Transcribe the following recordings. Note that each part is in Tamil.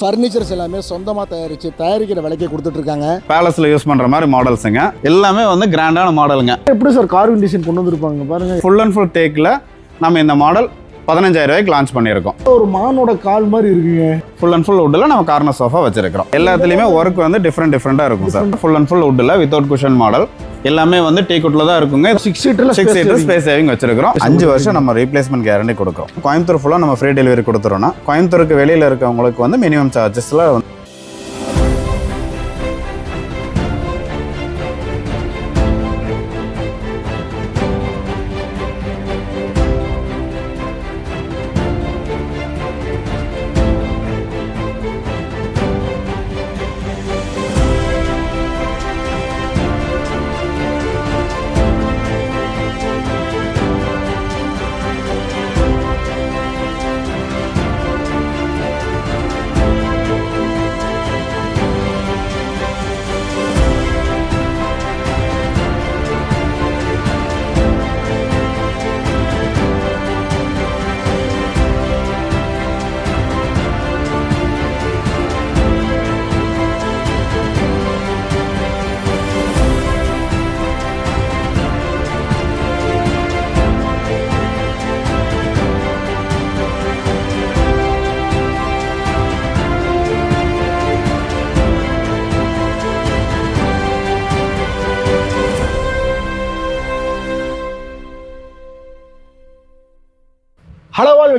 ஃபர்னிச்சர்ஸ் எல்லாமே சொந்தமாக தயாரித்து தயாரிக்கிற விலைக்கு கொடுத்துட்டு இருக்காங்க பேலஸில் யூஸ் பண்ணுற மாதிரி மாடல்ஸுங்க எல்லாமே வந்து கிராண்டான மாடலுங்க எப்படி சார் கார்விங் டிசைன் கொண்டு வந்திருப்பாங்க பாருங்க. ஃபுல் அண்ட் ஃபுல் டேக்கில் நம்ம இந்த மாடல் பதினஞ்சாயிரம் ரூபாய்க்கு லான்ச் பண்ணியிருக்கோம். ஒரு மானோட கால் மாதிரி இருக்குங்க. ஃபுல் அண்ட் ஃபுல் வுட்டில் நம்ம கார்னர் சோஃபா வச்சிருக்கிறோம். எல்லாத்துலேயுமே ஒர்க் வந்து டிஃப்ரெண்ட் டிஃப்ரெண்ட்டாக இருக்கும் சார் ஃபுல் அண்ட் ஃபுல் வுட்டில் வித்தவுட் குஷன் மாடல் எல்லாமே வந்து டீ குட்டில் தான் இருக்குங்க. சிக்ஸ் சீட்டர்ல சிக்ஸ் சீட்டர் ஸ்பேஸ் சேவிங் வச்சிருக்கிறோம். அஞ்சு வருஷம் நம்ம ரீப்ளேஸ்மெண்ட் கேரண்டி கொடுக்குறோம். கோயம்புத்தூர் ஃபுல்லாக நம்ம ஃப்ரீ டெலிவரி கொடுத்துறோம்னா கோயம்புத்தூருக்கு வெளியில் இருக்கவங்களுக்கு வந்து minimum சார்ஜஸில் hello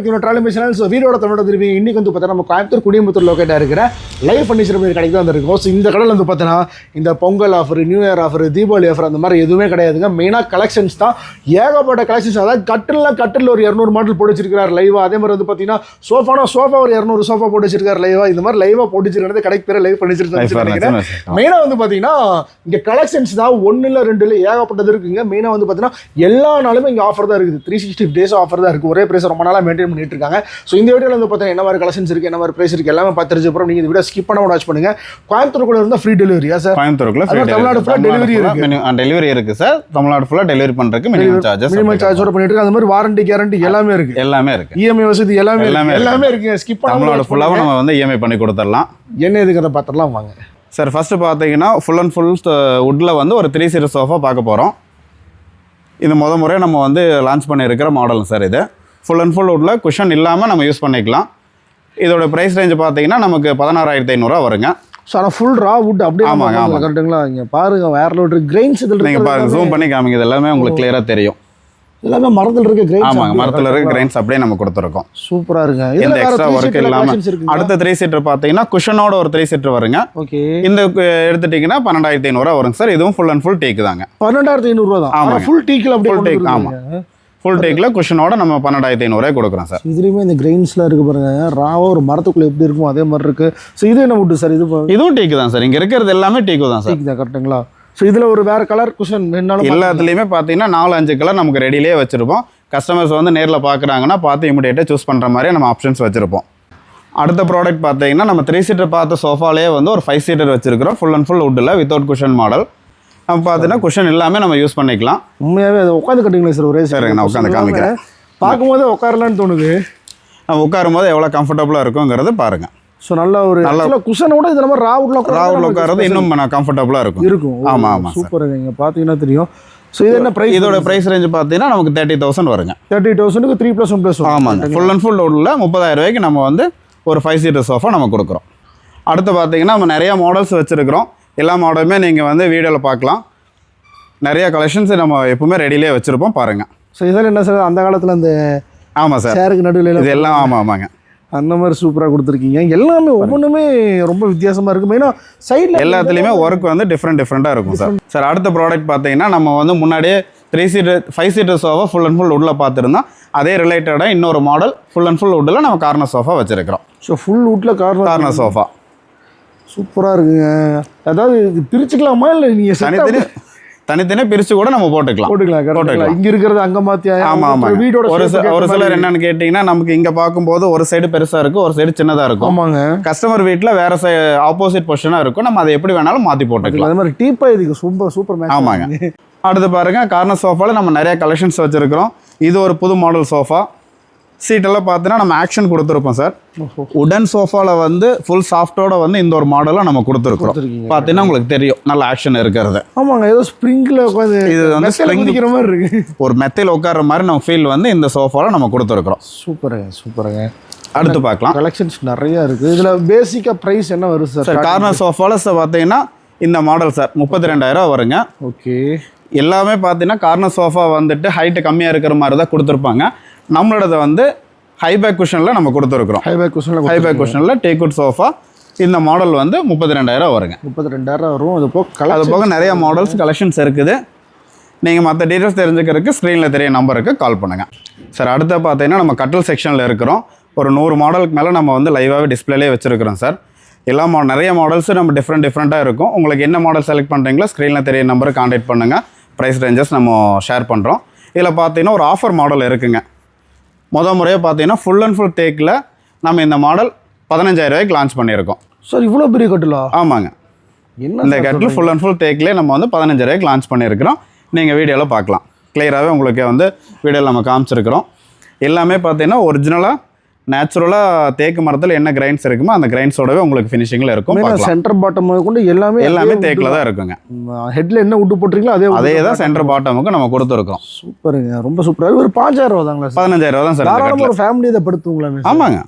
welcome trolley mission so வீடோட தமிழோட திரும்பி இன்னைக்கு வந்து பார்த்தீங்கன்னா நம்ம கோயம்புத்தூர் குடியம்புத்தூர் லொக்கேட்டாக இருக்கிற லைவ் ஃபர்னிச்சர் கடைக்கு தான் வந்திருக்கோம். ஸோ இந்த கடையில் வந்து பார்த்தீங்கன்னா இந்த Pongal offer new year offer Deepavali offer அந்த மாதிரி எதுவுமே கிடையாதுங்க. மெயினாக கலெக்ஷன்ஸ் தான். ஏகப்பட்ட கலெக்ஷன்ஸ் அதாவது கட்டில்லாம் கட்டில் ஒரு இரநூறு மாடல் போட்டு வச்சிருக்காரு லைவா அதே மாதிரி வந்து பார்த்தீங்கன்னா சோஃபானா சோஃபா ஒரு இரநூறு சோஃபா போட்டு வச்சிருக்காரு லைவா இந்த மாதிரி லைவா போட்டு வச்சிருக்கிறது கடைக்கு பேர் லைவ் ஃபர்னிச்சர் மெயினாக வந்து பார்த்தீங்கன்னா இங்கே கலெக்ஷன்ஸ் தான். ஒன்று இல்லை ரெண்டு இல்லை ஏகப்பட்டது இருக்குங்க. மெயினாக வந்து பார்த்தீங்கன்னா எல்லா நாளுமே இங்கே ஆஃபர் தான் இருக்குது. த்ரீ சிக்ஸ்டி டேஸ் ஆஃபர் தான் இருக்குது. ஒரே ப்ரைஸ் ரொம்ப நாளாக மெயின்டைன் பண்ணிட்டு இருக்காங்க. ஸோ இந்த வீடியோவில் வந்து பார்த்தீங்கன்னா என்ன மாதிரி கலெக்ஷன்ஸ் இருக்குது என்ன மாதிரி ப்ரைஸ் இருக்குது எல்லாமே பார்த்துருச்சு அப்புறம் நீங்கள் இந்த வீடியோ ஸ்கிப் பண்ண வாட்ச் பண்ணுங்க. கோயம்புத்தூருக்குள்ள இருந்தால் ஃப்ரீ டெலிவரியா சார் கோயம்புத்தூருக்குள்ள அதான் தமிழ்நாடு full-ஆ delivery இருக்கு. டெலிவரி இருக்கு சார் தமிழ்நாடு ஃபுல்லாக டெலிவரி பண்ணுறதுக்கு மினிமம் சார்ஜஸ் மினிமம் சார்ஜோட பண்ணிட்டு இருக்கு அது மாதிரி வாரண்டி கேரண்டி எல்லாமே இருக்கு. எல்லாமே இருக்கு. இஎம்ஐ வசதி எல்லாமே எல்லாமே. எல்லாமே இருக்குங்க. ஸ்கிப் தமிழ்நாடு பண்ண ஃபுல்லாகவும் நம்ம வந்து இஎம்ஐ பண்ணி கொடுத்துடலாம். என்ன எதுக்கு பார்த்துடலாம் வாங்க. சார் ஃபர்ஸ்ட் பார்த்தீங்கன்னா ஃபுல் அண்ட் ஃபுல் வுட்டில் வந்து ஒரு த்ரீ சீட்டர் சோஃபா பார்க்க போகிறோம் இது முத முறை நம்ம வந்து லான்ச் பண்ணியிருக்கிற மாடல் சார் இது. ஃபுல் அண்ட் ஃபுல் வுட்டில் குஷன் இல்லாமல் நம்ம யூஸ் பண்ணிக்கலாம். இதோட ப்ரைஸ் ரேஞ்ச் பார்த்தீங்கன்னா நமக்கு பதினாறாயிரத்தி ஐநூறுரூவா வருங்க. ஸோ ஆனால் ஃபுல் ரா வுட் அப்படியே ஆமாங்க, ஆமாங்க. கரெக்டுங்களா இங்கே பாருங்க வேற லோட் கிரெயின்ஸ் இதில் நீங்கள் பாருங்க ஜூம் பண்ணி காமிங்க இது எல்லாமே உங்களுக்கு கிளியராக தெரியும். எல்லாமே மரத்தில் இருக்க கிரெயின்ஸ் ஆமாங்க மரத்தில் இருக்க கிரைன்ஸ் அப்படியே நம்ம கொடுத்துருக்கோம். சூப்பரா இருங்க எந்த எக்ஸ்ட்ரா ஒர்க் இல்லாமல் அடுத்த த்ரீ சீட்டர் பார்த்தீங்கன்னா குஷனோட ஒரு த்ரீ சீட்டர் வருங்க. ஓகே இந்த எடுத்துட்டீங்கன்னா பன்னெண்டாயிரத்தி ஐநூறுரூவா வருங்க சார் இதுவும் ஃபுல் அண்ட் ஃபுல் டேக் தாங்க. பன்னெண்டாயிரத்தி ஐநூறுரூவா தான். ஆமாங்க. ஃபுல் டீக்கில் அப்படியே கொண்டு teak, வந்துருக்கீங்க. ஃபுல் டேக்கில் குஷனோட நம்ம பன்னெண்டாயிரத்தி ஐநூறுரூவா கொடுக்குறோம் சார் இதுலயுமே இந்த கிரெயின்ஸ்லாம் இருக்கு பாருங்க. ராவா ஒரு மரத்துக்குள்ள எப்படி இருக்கும் அதே மாதிரி இருக்கு. ஸோ இது என்ன வுட்டு சார் இது இதுவும் டீக்கு தான் சார் இங்கே இருக்கிறது எல்லாமே டீக்கு தான் சார் டீக் தான் கரெக்ட்டுங்களா ஸோ இதுல ஒரு வேற கலர் குஷன் வேணாலும் எல்லாத்துலேயுமே பார்த்தீங்கன்னா நாலு அஞ்சு கலர் நமக்கு ரெடியிலே வச்சுருப்போம். கஸ்டமர்ஸ் வந்து நேரில் பார்க்குறாங்கன்னா பார்த்து இமிடியேட்டாக சூஸ் பண்ணுற மாதிரி நம்ம ஆப்ஷன்ஸ் வச்சுருப்போம். அடுத்த ப்ராடக்ட் பார்த்தீங்கன்னா நம்ம த்ரீ சீட்டர் பார்த்த சோஃபாலே வந்து ஒரு ஃபைவ் சீட்டர் வச்சிருக்கிறோம். ஃபுல் அண்ட் ஃபுல் வுட்டில் வித்தவுட் குஷன் மாடல் நம்ம பார்த்தீங்கன்னா குஷன் எல்லாமே நம்ம யூஸ் பண்ணிக்கலாம். உண்மையாவே அது உட்காந்து கட்டுங்களா சார் ஒரே சரிங்க, நான் உட்காந்து காமிக்கிறேன். பார்க்கும்போது உட்காரலான்னு தோணுது. நம்ம உட்காரும் போது எவ்வளோ கம்ஃபர்டபுளாக இருக்குங்கிறது பாருங்கள் ஸோ நல்ல ஒரு நல்ல- குஷனை விட இது நம்ம ராவுட்ல ராவில் உட்காரது இன்னும் கம்ஃபர்டபுளாக இருக்கும். இருக்கும். ஆமா, ஆமா, சூப்பர் நீங்க பார்த்தீங்கன்னா தெரியும். ஸோ இது என்ன ப்ரைஸ் இதோட ப்ரைஸ் ரேஞ்ச் பார்த்தீங்கன்னா நமக்கு தேர்ட்டி தௌசண்ட் வருங்க. தேர்ட்டி தௌசண்ட்க்கு த்ரீ ப்ளஸ் ஒன் ப்ளஸ் ஆமாங்க. ஃபுல் அண்ட் ஃபுல் உள்ள முப்பதாயிரம் ரூபாய்க்கு நம்ம வந்து ஒரு ஃபைவ் சீட்டர் சோஃபா நம்ம கொடுக்குறோம். அடுத்து பார்த்தீங்கன்னா நம்ம நிறைய மாடல்ஸ் வச்சுருக்கிறோம். எல்லா மாடலுமே நீங்கள் வந்து வீடியோவில் பார்க்கலாம். நிறைய கலெக்ஷன்ஸ் நம்ம எப்பவுமே ரெடியிலே வச்சுருப்போம் பாருங்கள் ஸோ இதில் என்ன சார்? அந்த காலத்தில் அந்த ஆமாம் சார். சேருக்கு நடுவில் இது எல்லாம் ஆமாம் ஆமாங்க அந்த மாதிரி சூப்பராக கொடுத்துருக்கீங்க. எல்லாமே ஒவ்வொன்றுமே ரொம்ப வித்தியாசமாக இருக்குது மெயினாக சைடில் எல்லாத்துலேயுமே ஒர்க் வந்து டிஃப்ரெண்ட் டிஃப்ரெண்ட்டாக இருக்கும் சார். சார் அடுத்த ப்ராடக்ட் பார்த்தீங்கன்னா நம்ம வந்து முன்னாடியே three seater five seater sofa full and full உள்ள பார்த்துருந்தோம். அதே ரிலேட்டடாக இன்னொரு மாடல் ஃபுல் அண்ட் ஃபுல் உட்டில் நம்ம கார்னர் சோஃபா வச்சுருக்கிறோம். ஸோ ஃபுல் வீட்டில் கார்னர் கார்னர் சோஃபா சூப்பராக இருக்குங்க. அதாவது பிரிச்சுக்கலாமா இல்லை நீங்கள் தனித்தனி தனித்தனியாக பிரித்து கூட நம்ம போட்டுக்கலாம். போட்டுக்கலாம் போட்டுக்கலாம். இங்கே இருக்கிறது அங்கே மாற்றி ஆமா ஆமா வீடோட ஒரு ஒரு சிலர். என்னன்னு கேட்டிங்கன்னா நமக்கு இங்க பார்க்கும்போது ஒரு சைடு பெருசா இருக்கும் ஒரு சைடு சின்னதா இருக்கும். ஆமாங்க. கஸ்டமர் வீட்ல வேற சை ஆப்போசிட் பொசிஷனா இருக்கும். நம்ம அதை எப்படி வேணாலும் மாத்தி போட்டுக்கலாம். அது மாதிரி டீப்பா இதுக்கு சூப்பர் சூப்பர் மேட்ச் ஆமாங்க. அடுத்து பாருங்க கார்னர் சோஃபால நம்ம நிறைய கலெக்ஷன்ஸ் வச்சிருக்கிறோம். இது ஒரு புது மாடல் சோஃபா சீட்டெல்லாம் பார்த்தீங்கன்னா நம்ம ஆக்ஷன் கொடுத்துருப்போம் சார். உடன் சோஃபாவில் வந்து ஃபுல் சாஃப்டோட வந்து இந்த ஒரு மாடலை நம்ம கொடுத்துருக்குறோம். கொடுத்துருக்கீங்க. பார்த்தீங்கன்னா உங்களுக்கு தெரியும் நல்ல ஆக்ஷன் இருக்கிறது. ஆமாங்க ஏதோ ஸ்ப்ரிங்கில் உட்காந்து இது வந்து மாதிரி இருக்கு. ஒரு மெத்தையில் உட்கார்ற மாதிரி நம்ம ஃபீல் வந்து இந்த சோஃபாவில் நம்ம கொடுத்துருக்குறோம். சூப்பருங்க சூப்பருங்க. அடுத்து பார்க்கலாம். கலெக்ஷன்ஸ் நிறைய இருக்கு. இதுல பேசிக்கா பிரைஸ் என்ன வரும் சார்? சார் கார்னர் சோஃபாவில் சார் பார்த்தீங்கன்னா இந்த மாடல் சார் முப்பத்தி ரெண்டாயிரம் வருங்க. ஓகே எல்லாமே பார்த்தீங்கன்னா கார்னர் சோஃபா வந்துட்டு ஹைட்டு கம்மியாக இருக்கிற மாதிரி தான் கொடுத்துருப்பாங்க. நம்மளோடது வந்து ஹைபேக் குஷனில் நம்ம கொடுத்துருக்குறோம். ஹைபேக் குஷனில் ஹைபேக் குஷனில் டேக்வுட் சோஃபா இந்த மாடல் வந்து முப்பத்தி ரெண்டாயிரம் வருங்க. முப்பத்தி ரெண்டாயிரம் வரும். அது போக அது போக நிறைய மாடல்ஸ் கலெக்ஷன்ஸ் இருக்குது. நீங்கள் மற்ற டீட்டெயில்ஸ் தெரிஞ்சுக்கிறதுக்கு ஸ்க்ரீனில் தெரிய நம்பருக்கு கால் பண்ணுங்கள் சார் அடுத்து பார்த்தீங்கன்னா நம்ம கட்டல் செக்ஷனில் இருக்கிறோம். ஒரு நூறு மாடலுக்கு மேலே நம்ம வந்து லைவாகவே டிஸ்பிளேலே வச்சுருக்கிறோம் சார் எல்லா மா நிறைய மாடல்ஸும் நம்ம டிஃப்ரெண்ட் டிஃப்ரெண்ட்டாக இருக்கும். உங்களுக்கு என்ன மாடல் செலக்ட் பண்ணுறீங்களோ ஸ்க்ரீனில் தெரிய நம்பருக்கு காண்டாக்ட் பண்ணுங்கள் ப்ரைஸ் ரேஞ்சஸ் நம்ம ஷேர் பண்ணுறோம் இதில் பார்த்தீங்கன்னா ஒரு ஆஃபர் மாடல் இருக்குங்க. முத முறையாக பார்த்தீங்கன்னா ஃபுல் அண்ட் ஃபுல் தேக்கில் நம்ம இந்த மாடல் பதினஞ்சாயிரம் ரூபாய்க்கு லான்ச் பண்ணியிருக்கோம். சார் இவ்வளோ பெரிய கட்டலா? ஆமாங்க. என்ன இந்த கட்டில் ஃபுல் அண்ட் ஃபுல் தேக்கிலே நம்ம வந்து பதினஞ்சு ரூபாய்க்கு லான்ச் பண்ணியிருக்கிறோம். நீங்கள் வீடியோவில் பார்க்கலாம். கிளியராகவே உங்களுக்கு வந்து வீடியோவில் நம்ம காமிச்சிருக்கிறோம். எல்லாமே பார்த்தீங்கன்னா ஒரிஜினலாக நேச்சுரலாக தேக்கு மரத்தில் என்ன கிரைன்ஸ் இருக்குமோ அந்த கிரைன்ஸோடவே உங்களுக்கு ஃபினிஷிங்கில் இருக்கும். சென்டர் பாட்டம் கொண்டு எல்லாமே எல்லாமே தேக்கில் தான் இருக்குங்க. ஹெட்ல என்ன விட்டு போட்டுறீங்களோ அதே அதே தான் சென்டர் பாட்டமுக்கு நம்ம கொடுத்துருக்கோம். சூப்பருங்க ரொம்ப சூப்பரா. ஒரு பாஞ்சாயிரம் ரூபா தாங்களா பதினஞ்சாயிரம் ரூபா தான் சார் ஒரு ஃபேமிலி இதை படுத்துங்களா ஆமாங்க.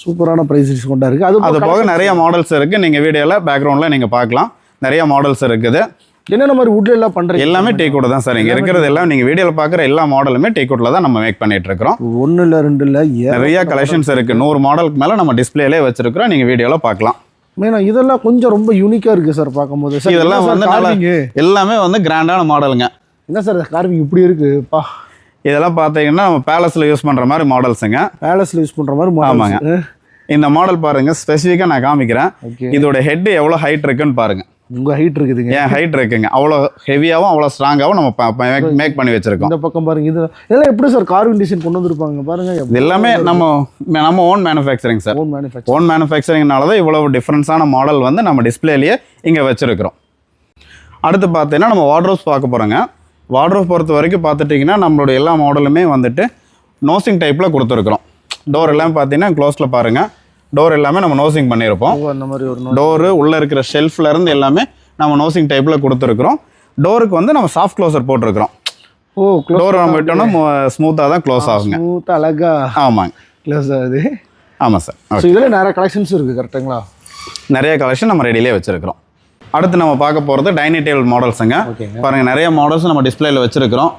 சூப்பரான ப்ரைஸ் கொண்டா இருக்கு அது அது போக நிறைய மாடல்ஸ் இருக்குது நீங்கள் வீடியோவில் பேக்ரவுண்டில் நீங்கள் பார்க்கலாம். நிறைய மாடல்ஸ் இருக்குது. என்னென்ன மாதிரி வுட்ல எல்லாம் பண்றீங்க? எல்லாமே டேக் தான் சார். இங்கே இருக்கிறது எல்லாம் நீங்கள் வீடியோவில் பார்க்குற எல்லா மாடலுமே டேக் தான் நம்ம மேக் பண்ணிட்டு இருக்கிறோம். ஒண்ணு இல்ல ரெண்டு இல்ல நிறைய கலெக்ஷன்ஸ் இருக்கு. நூறு மாடலுக்கு மேல நம்ம டிஸ்பிளேலே வச்சிருக்கிறோம். நீங்க வீடியோல பார்க்கலாம் மேனா இதெல்லாம் கொஞ்சம் ரொம்ப யூனிக்கா இருக்கு சார் பார்க்கும்போது. சார் இதெல்லாம் வந்து எல்லாமே வந்து கிராண்டான மாடலுங்க என்ன சார் கார்விங் இப்படி இருக்கு? பா. இதெல்லாம் பார்த்தீங்கன்னா நம்ம பேலஸ்ல யூஸ் பண்ற மாதிரி மாடல்ஸுங்க பேலஸ்ல யூஸ் பண்ற மாதிரி ஆமாங்க. இந்த மாடல் பாருங்க ஸ்பெசிஃபிக்காக நான் காமிக்கிறேன். இதோட ஹெட் எவ்வளோ ஹைட் இருக்குன்னு பாருங்க. உங்க ஹைட் இருக்குதுங்க. ஏன் ஹைட் இருக்குங்க. அவ்வளோ ஹெவியாகவும் அவ்வளோ ஸ்ட்ராங்காகவும் நம்ம மேக் பண்ணி வச்சிருக்கோம். இந்த பக்கம் பாருங்க இது இதெல்லாம் எப்படி சார் கார்விங் டிசைன் கொண்டு வந்திருப்பாங்க பாருங்க இது எல்லாமே நம்ம நம்ம own manufacturing sir own manufacture own மேனுஃபேக்சரிங்னால தான் இவ்வளவு டிஃப்ரென்ஸான மாடல் வந்து நம்ம டிஸ்பிளேலேயே இங்கே வச்சுருக்கிறோம். அடுத்து பார்த்தீங்கன்னா நம்ம வார்ட்ரோப்ஸ் பார்க்க போகிறோங்க வார்ட்ரோப் பொறுத்த வரைக்கும் பார்த்துட்டிங்கன்னா நம்மளோட எல்லா மாடலுமே வந்துட்டு நோசிங் டைப்பில் கொடுத்துருக்குறோம். டோர் எல்லாமே பார்த்தீங்கன்னா க்ளோஸில் பாருங்கள் டோர் எல்லாமே நம்ம நோசிங் பண்ணியிருப்போம் அந்த மாதிரி ஒரு. டோரு உள்ளே இருக்கிற ஷெல்ஃப்ல இருந்து எல்லாமே நம்ம நோசிங் டைப்பில் கொடுத்துருக்குறோம். டோருக்கு வந்து நம்ம சாஃப்ட் க்ளோசர் போட்டிருக்கிறோம். ஓ டோர் நம்ம விட்டோம்னா ஸ்மூத்தாக தான் க்ளோஸ் ஆகுங்க. ஸ்மூத் அழகா. ஆமாங்க. க்ளோஸ் ஆகுது. ஆமாம் சார் ஸோ இதில் நிறைய கலெக்ஷன்ஸ் இருக்கு கரெக்ட்டுங்களா நிறைய கலெக்ஷன் நம்ம ரெடியிலே வச்சிருக்கிறோம். அடுத்து நம்ம பார்க்க போகிறது டைனிங் டேபிள் மாடல்ஸுங்க ஓகேங்க. பாருங்க நிறைய மாடல்ஸ் நம்ம டிஸ்பிளேல வச்சிருக்கிறோம்.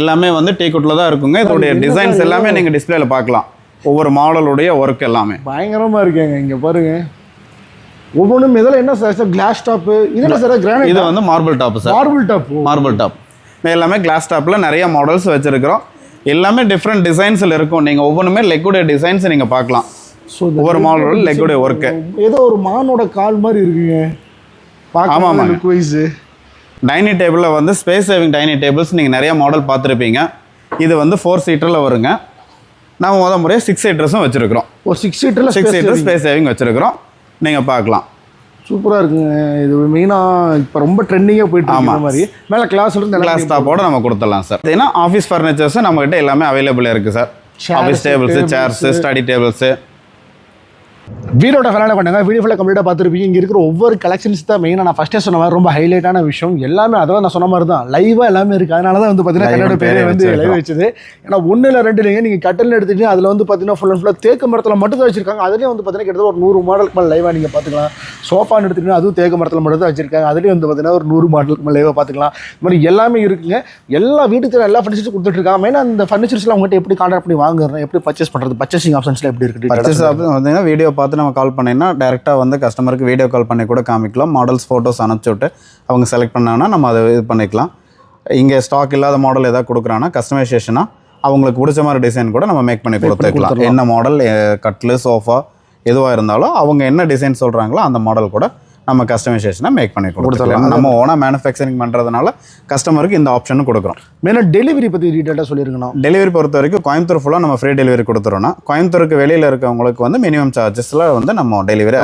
எல்லாமே வந்து டீக்குட்டில் தான் இருக்குங்க. இதோடைய டிசைன்ஸ் எல்லாமே நீங்கள் டிஸ்பிளேல பார்க்கலாம். ஒவ்வொரு மாடலுடைய ஒர்க் எல்லாமே. பயங்கரமா இருக்கேங்க இங்க பாருங்க. ஒவ்வொன்றும் இதில் என்ன சார் சார் கிளாஸ் டாப்பு இதில் சார் இது கிரானைட் வந்து marble top sir marble top marble top எல்லாமே கிளாஸ் டாப்பில் நிறைய மாடல்ஸ் வச்சிருக்கிறோம். எல்லாமே டிஃப்ரெண்ட் டிசைன்ஸில் இருக்கும். நீங்கள் ஒவ்வொன்றுமே லெக்குடைய டிசைன்ஸ் நீங்கள் பார்க்கலாம். ஸோ ஒவ்வொரு மாடலோட லெக்குடைய ஒர்க்கு ஏதோ ஒரு மானோட கால் மாதிரி இருக்குங்க. ஆமா, பார்க்க ஆமாங்க. லுக் வைஸ் டைனிங் டேபிளில் வந்து ஸ்பேஸ் சேவிங் டைனிங் டேபிள்ஸ் நீங்கள் நிறைய மாடல் பார்த்துருப்பீங்க. இது வந்து ஃபோர் சீட்டரில் வருங்க. நம்ம முத முறையாக சிக்ஸ் சீட்டர்ஸும் வச்சுருக்கிறோம். ஒரு சிக்ஸ் சீட்டரில் சிக்ஸ் சீட்டர் ஸ்பேஸ் சேவிங் வச்சுருக்கிறோம். நீங்கள் பார்க்கலாம். சூப்பராக இருக்குங்க. இது மெயினாக இப்போ ரொம்ப ட்ரெண்டிங்காக போயிட்டு இந்த மாதிரி. மேலே கிளாஸ் இருந்து கிளாஸ் டாப்போட நம்ம கொடுத்துடலாம் சார் ஏன்னா ஆஃபீஸ் ஃபர்னிச்சர்ஸும் நம்மகிட்ட எல்லாமே அவைலபிள் இருக்குது sir office tables. Chairs study tables வீடியோட ஃபேனாக பண்ணாங்க வீடியோ ஃபுல்லாக கம்ப்ளீட்டாக பார்த்துருப்பீங்க. இங்கே இருக்கிற ஒவ்வொரு கலெக்ஷன்ஸ் தான் மெயினாக நான் ஃபஸ்ட்டே சொன்ன மாதிரி ரொம்ப ஹைலைட்டான விஷயம். எல்லாமே அதான் நான் சொன்ன மாதிரி தான். லைவாக எல்லாமே இருக்குது அதனால தான் வந்து பார்த்தீங்கன்னா கன்னட பேரே வந்து லைவ். வச்சது. ஏன்னா ஒன்று இல்லை ரெண்டு இல்லைங்க. நீங்கள் கட்டல் எடுத்துட்டு அதில் வந்து பார்த்தீங்கன்னா ஃபுல் அண்ட் ஃபுல்லாக தேக்கு மரத்தில் மட்டும் தான் வச்சிருக்காங்க. அதுலேயும் வந்து பார்த்தீங்கன்னா கிட்டத்தட்ட ஒரு நூறு மாடலுக்கு மேலே லைவாக நீங்கள் பார்த்துக்கலாம். சோஃபான்னு எடுத்துக்கிட்டீங்கன்னா அதுவும் தேக்கு மரத்தில் மட்டும் தான் வச்சிருக்காங்க. அதுலேயும் வந்து பார்த்தீங்கன்னா ஒரு நூறு மாடலுக்கு மேலே லைவாக பார்த்துக்கலாம். இந்த மாதிரி எல்லாமே இருக்குங்க. எல்லா வீட்டுக்கு எல்லா ஃபர்னிச்சர்ஸும் கொடுத்துட்ருக்காங்க மெயினாக அந்த ஃபர்னிச்சர்ஸ்லாம் உங்கள்கிட்ட எப்படி கான்டாக்ட் பண்ணி வாங்குறேன் எப்படி பர்ச்சேஸ் பண்ணுறது பர்ச்சேசிங் ஆப்ஷன்ஸ்லாம் எப்படி இருக்குது பர்ச்சேஸ் பார்த்தீங்கன்னா வீடியோ பார்த்து நம்ம கால் பண்ணிங்கன்னா டேரெக்டாக வந்து கஸ்டமருக்கு வீடியோ கால் பண்ணி கூட காமிக்கலாம். மாடல்ஸ் ஃபோட்டோஸ் அனுப்பிச்சி விட்டு அவங்க செலக்ட் பண்ணாங்கன்னா நம்ம அதை இது பண்ணிக்கலாம். இங்கே ஸ்டாக் இல்லாத மாடல் ஏதாவது கொடுக்குறாங்கன்னா கஸ்டமைசேஷனாக அவங்களுக்கு பிடிச்ச மாதிரி டிசைன் கூட நம்ம மேக் பண்ணி கொடுத்துக்கலாம். என்ன மாடல் கட்லு சோஃபா எதுவாக இருந்தாலும் அவங்க என்ன டிசைன் சொல்கிறாங்களோ அந்த மாடல் கூட நம்ம கஸ்டமைசேஷனை மேக் பண்ணி கொடுத்துடலாம். நம்ம ஓனாக மேனுஃபேக்சரிங் பண்ணுறதுனால கஸ்டமருக்கு இந்த ஆப்ஷனும் கொடுக்குறோம். மெயினாக டெலிவரி பற்றி டீட்டெயிலாக சொல்லியிருக்கணும். டெலிவரி பொறுத்த வரைக்கும் கோயம்புத்தூர் ஃபுல்லாக நம்ம ஃப்ரீ டெலிவரி கொடுத்துறோம்னா கோயம்புத்தூருக்கு வெளியில் இருக்கவங்களுக்கு வந்து மினிமம் சார்ஜஸில் வந்து நம்ம டெலிவரி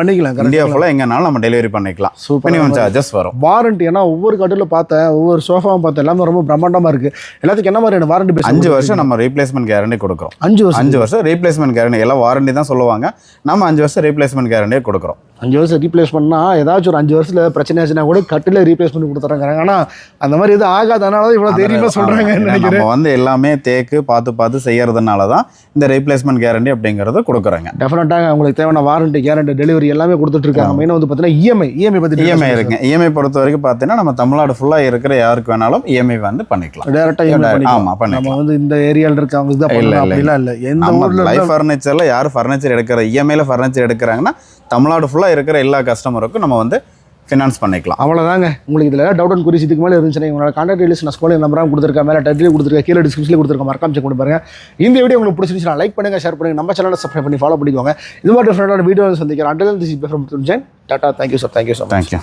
பண்ணிக்கலாம். இந்தியா? ஃபுல்லாக எங்கேனாலும் நம்ம டெலிவரி பண்ணிக்கலாம். மினிமம் சார்ஜஸ் வரும். வாரண்டி ஏன்னா ஒவ்வொரு கடையில் பார்த்தேன் ஒவ்வொரு சோஃபாவும் பார்த்தேன் எல்லாமே ரொம்ப பிரம்மாண்டமாக இருக்குது எல்லாத்துக்கும் என்ன மாதிரியான வாரண்டி அஞ்சு வருஷம் நம்ம ரீப்ளேஸ்மெண்ட் கேரண்டி கொடுக்குறோம். அஞ்சு வருஷம். அஞ்சு வருஷம் ரீப்ளேஸ்மெண்ட் கேரண்டி எல்லாம் வாரண்டி தான் சொல்லுவாங்க. நம்ம அஞ்சு வருஷம் ரீப்ளேஸ்மெண்ட் கேரண்டியே கொடுக்குறோம். அஞ்சு வருஷம் ரீப்ளேஸ் பண்ணால் ஏதாச்சும் ஒரு அஞ்சு வருஷத்தில் பிரச்சனை ஆச்சுன்னா கூட கட்டில் ரீப்ளேஸ் பண்ணி கொடுத்துறாங்க ஆனால் அந்த மாதிரி எதுவும் ஆகாது அதனால தான் இவ்வளோ தைரியமாக நினைக்கிறேன் நம்ம வந்து எல்லாமே தேக்கு பார்த்து பார்த்து செய்யறதுனால தான் இந்த ரீப்ளேஸ்மெண்ட் கேரண்டி அப்படிங்கறது கொடுக்குறாங்க. டெஃபினட்டாக உங்களுக்கு தேவையான வாரண்டி கேரண்டி டெலிவரி எல்லாமே கொடுத்துட்டு இருக்காங்க மெயினாக வந்து பார்த்தீங்கன்னா இஎம்ஐ இஎம்ஐ பற்றி இஎம்ஐ இருக்குங்க இஎம்ஐ பொறுத்த வரைக்கும் பார்த்தீங்கன்னா நம்ம தமிழ்நாடு ஃபுல்லாக இருக்கிற யாருக்கு வேணாலும் இஎம்ஐ வந்து பண்ணிக்கலாம். டேரெக்டாக இஎம்ஐ ஆமா பண்ணிக்கலாம். பண்ணிக்கலாம். நம்ம வந்து இந்த ஏரியாவில் இருக்கவங்க இதான் இல்ல, பண்ணலாம் இல்ல, இல்லை. எந்த லைஃப் ஃபர்னிச்சரில் யார் ஃபர்னிச்சர் எடுக்கிற? இஎம்ஐல ஃபர்னிச்சர் எடுக்கிறாங்கன்னா தமிழ்நாடு ஃபுல்லாக இருக்கிற எல்லா கஸ்டமருக்கும் நம்ம வந்து ஃபினான்ஸ் பண்ணிக்கலாம். அவ்வளோதாங்க உங்களுக்கு இதில் டவுட் அண்ட் குறிஸ் இதுக்கு மேலே இருந்துச்சுன்னா உங்களோட கான்டாக்ட் டீல்ஸ் நான் ஸ்கூலில் நம்பராக கொடுத்துருக்கேன் மேலே டைட்டில் கொடுத்துருக்கேன் கீழே டிஸ்கிரிப்ஷனில் கொடுத்துருக்கேன் மறக்காம செக் பண்ணி பாருங்க. இந்த வீடியோ உங்களுக்கு பிடிச்சிருந்துச்சுன்னா லைக் பண்ணுங்க ஷேர் பண்ணுங்க. நம்ம சேனலை சப்ஸ்கிரைப் பண்ணி ஃபாலோ பண்ணிக்கோங்க. இது மாதிரி டிஃப்ரெண்டான வீடியோ சந்திக்கிறேன். Until this from tata thank you sir thank you much thank you